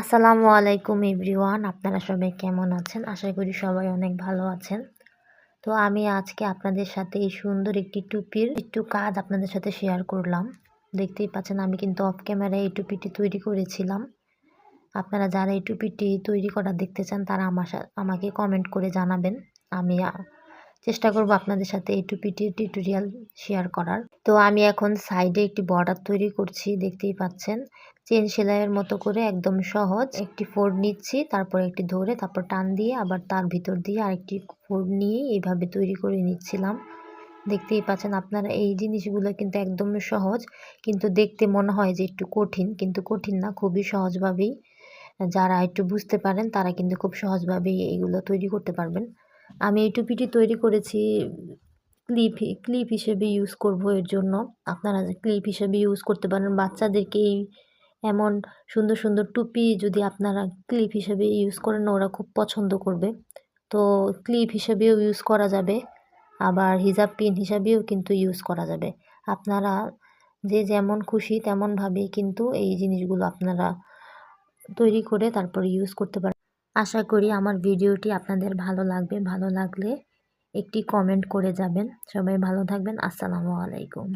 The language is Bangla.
আসসালামু আলাইকুম এভরিওয়ান, আপনারা সবাই কেমন আছেন? আশা করি সবাই অনেক ভালো আছেন। তো আমি আজকে আপনাদের সাথে এই সুন্দর একটি টুপির একটু কাজ আপনাদের সাথে শেয়ার করলাম। দেখতেই পাচ্ছেন আমি কিন্তু অফ ক্যামেরায় এই টুপিটি তৈরি করেছিলাম। আপনারা যারা এই টুপিটি তৈরি করা দেখতে চান, তারা আমার আমাকে কমেন্ট করে জানাবেন। আমি চেষ্টা করব আপনাদের সাথে এই টুপিটির টিউটোরিয়াল শেয়ার করার। তো আমি এখন সাইডে একটি বর্ডার তৈরি করছি, দেখতেই পাচ্ছেন। চেন সেলাইয়ের মতো করে একদম সহজ। একটি ফোল্ড নিচ্ছি, তারপর একটি ধরে, তারপর টান দিয়ে আবার তার ভিতর দিয়ে আরেকটি ফোল্ড নিয়ে এইভাবে তৈরি করে নিচ্ছিলাম। দেখতেই পাচ্ছেন আপনারা এই জিনিসগুলো কিন্তু একদম সহজ, কিন্তু দেখতে মনে হয় যে একটু কঠিন, কিন্তু কঠিন না, খুবই সহজভাবেই। যারা একটু বুঝতে পারেন, তারা কিন্তু খুব সহজভাবেই এইগুলো তৈরি করতে পারবেন। আমি এই টুপিটি তৈরি করেছি ক্লিপ ক্লিপ হিসেবে ইউজ করব এর জন্য। আপনারা ক্লিপ হিসেবে ইউজ করতে পারেন। বাচ্চাদেরকে এই এমন সুন্দর সুন্দর টুপি যদি আপনারা ক্লিপ হিসেবে ইউজ করেন, ওরা খুব পছন্দ করবে। তো ক্লিপ হিসেবেও ইউজ করা যাবে। আবার হিজাব পিন হিসাবেও কিন্তু ইউজ করা যাবে। আপনারা যে যেমন খুশি তেমনভাবেই কিন্তু এই জিনিসগুলো আপনারা তৈরি করে তারপর ইউজ করতে পারেন। আশা করি আমার ভিডিওটি আপনাদের ভালো লাগবে। ভালো লাগলে একটি কমেন্ট করে যাবেন। সবাই ভালো থাকবেন। আসসালামু আলাইকুম।